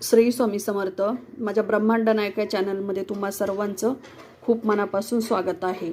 श्री स्वामी समर्थ माझ्या ब्रह्मांड नायका चॅनलमध्ये तुम्हा सर्वांचं खूप मनापासून स्वागत आहे.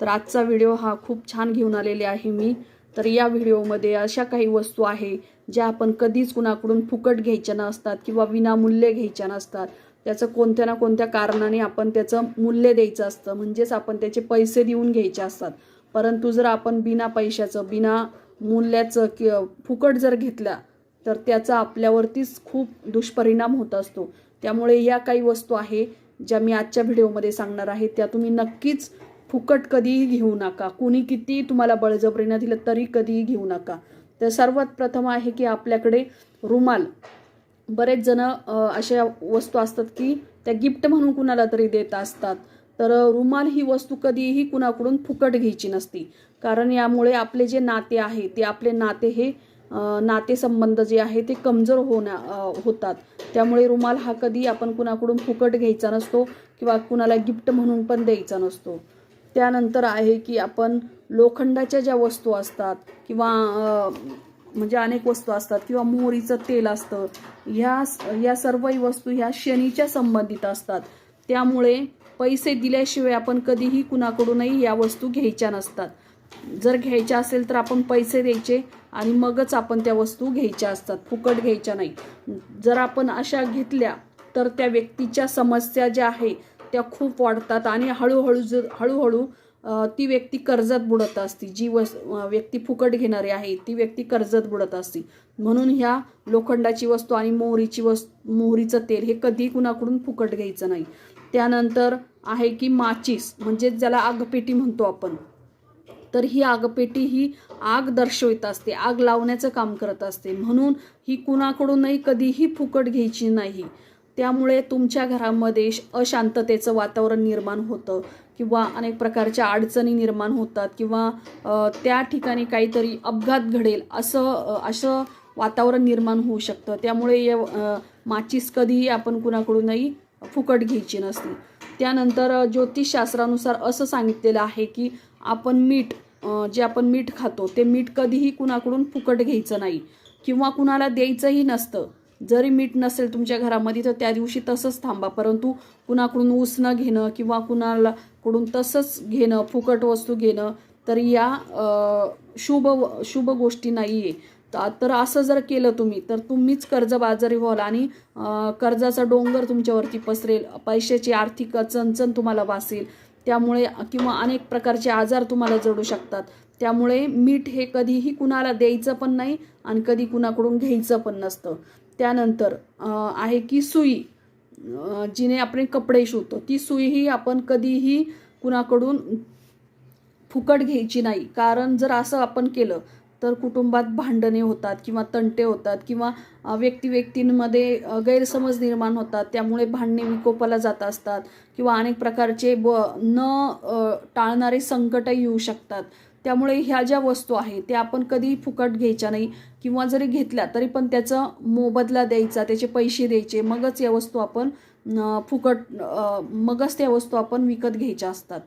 तर आजचा व्हिडिओ हा खूप छान घेऊन आलेले आहे मी. तर या व्हिडिओमध्ये अशा काही वस्तू आहे ज्या आपण कधीच कुणाकडून फुकट घ्यायच्या नसतात किंवा विनामूल्य घ्यायच्या नसतात. त्याचं कोणत्या ना कोणत्या कारणाने आपण त्याचं मूल्य द्यायचं असतं म्हणजेच आपण त्याचे पैसे देऊन घ्यायचे असतात. परंतु जर आपण बिना पैशाचं बिना मूल्याचं कि फुकट जर घेतला तर त्याचा आपल्यावरतीच खूप दुष्परिणाम होत असतो. त्यामुळे या काही वस्तू आहे ज्या मी आजच्या व्हिडिओमध्ये सांगणार आहे त्या तुम्ही नक्कीच फुकट कधीही घेऊ नका. कुणी किती तुम्हाला बळजबरीनं दिलं तरी कधीही घेऊ नका. तर सर्वात प्रथम आहे की आपल्याकडे रुमाल. बरेच जण अशा वस्तू असतात की त्या गिफ्ट म्हणून कुणाला तरी देत असतात. तर रुमाल ही वस्तू कधीही कुणाकडून फुकट घ्यायची नसती. कारण यामुळे आपले जे नाते आहे ते आपले नाते हे नातेसंबंध जे आहे ते कमजोर होण्या होतात. त्यामुळे रुमाल हा कधी आपण कुणाकडून फुकट घ्यायचा नसतो किंवा कुणाला गिफ्ट म्हणून पण द्यायचा नसतो. त्यानंतर आहे की आपण लोखंडाच्या ज्या वस्तू असतात किंवा म्हणजे अनेक वस्तू असतात किंवा मोहरीचं तेल असतं ह्या या सर्वही वस्तू ह्या शनीच्या संबंधित असतात. त्यामुळे पैसे दिल्याशिवाय आपण कधीही कुणाकडूनही या वस्तू घ्यायच्या नसतात. जर घ्यायच्या असेल तर आपण पैसे द्यायचे आणि मगच आपण त्या वस्तू घ्यायच्या असतात फुकट घ्यायच्या नाही. जर आपण अशा घेतल्या तर त्या व्यक्तीच्या समस्या ज्या आहे त्या खूप वाढतात आणि हळूहळू जर हळूहळू ती व्यक्ती कर्जात बुडत असते. जी वस व्यक्ती फुकट घेणारी आहे ती व्यक्ती कर्जात बुडत असते. म्हणून ह्या लोखंडाची वस्तू आणि मोहरीची वस्तू मोहरीचं तेल हे कधी कुणाकडून फुकट घ्यायचं नाही. त्यानंतर आहे की माचीस म्हणजे ज्याला आगपेटी म्हणतो आपण. तर ही आगपेटी ही आग दर्शवित असते आग लावण्याचं काम करत असते. म्हणून ही कुणाकडूनही कधीही फुकट घ्यायची नाही. त्यामुळे तुमच्या घरामध्ये श- अशांततेचं वातावरण निर्माण होतं किंवा अनेक प्रकारच्या अडचणी निर्माण होतात किंवा त्या ठिकाणी काहीतरी अपघात घडेल असं असं वातावरण निर्माण होऊ शकतं. त्यामुळे या माचीस कधीही आपण कुणाकडूनही फुकट घ्यायची नसते. त्यानंतर ज्योतिषशास्त्रानुसार असं सांगितलेलं आहे की आपण मीठ जे आपण मीठ खातो ते मीठ कधीही कुणाकडून फुकट घ्यायचं नाही. किंवा कुणाला द्यायचंही नसतं. जरी मीठ नसेल तुमच्या घरामध्ये तर त्या दिवशी तसंच थांबा. परंतु कुणाकडून उसणं घेणं किंवा कुणाला कडून तसंच घेणं फुकट वस्तू घेणं तर या शुभ शुभ गोष्टी नाही आहे तर असं जर केलं तुम्ही तर तुम्हीच कर्जबाजारी व्हाल आणि कर्जाचा डोंगर तुमच्यावरती पसरेल. पैशाची आर्थिक अचणचण तुम्हाला वासेल त्यामुळे किंवा अनेक प्रकारचे आजार तुम्हाला जडू शकतात. त्यामुळे मीठ हे कधीही कुणाला द्यायचं पण नाही आणि कधी कुणाकडून घ्यायचं पण नसतं. त्यानंतर आहे की सुई. जिने आपण कपडे शिवतो ती सुई ही आपण कधीही कुणाकडून फुकट घ्यायची नाही. कारण जर असं आपण केलं तर कुटुंबात भांडणे होतात किंवा तंटे होतात किंवा व्यक्ती व्यक्तींमध्ये गैरसमज निर्माण होतात. त्यामुळे भांडणे विकोपाला जात असतात किंवा अनेक प्रकारचे ब न टाळणारे संकटही येऊ शकतात. त्यामुळे ह्या ज्या वस्तू आहेत त्या आपण कधीही फुकट घ्यायच्या नाही किंवा जरी घेतल्या तरी पण त्याचं मोबदला द्यायचा त्याचे पैसे द्यायचे मगच या वस्तू आपण फुकट मगच त्या वस्तू आपण विकत घ्यायच्या असतात.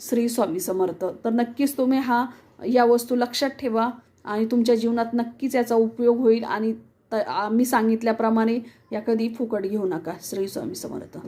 श्री स्वामी समर्थ. तर नक्कीच तुम्ही हा या वस्तू लक्षात ठेवा. आणि तुमच्या जीवनात नक्कीच याचा उपयोग होईल आणि त आम्ही सांगितल्याप्रमाणे या कधी फुकट घेऊ नका. श्री स्वामी समर्थ.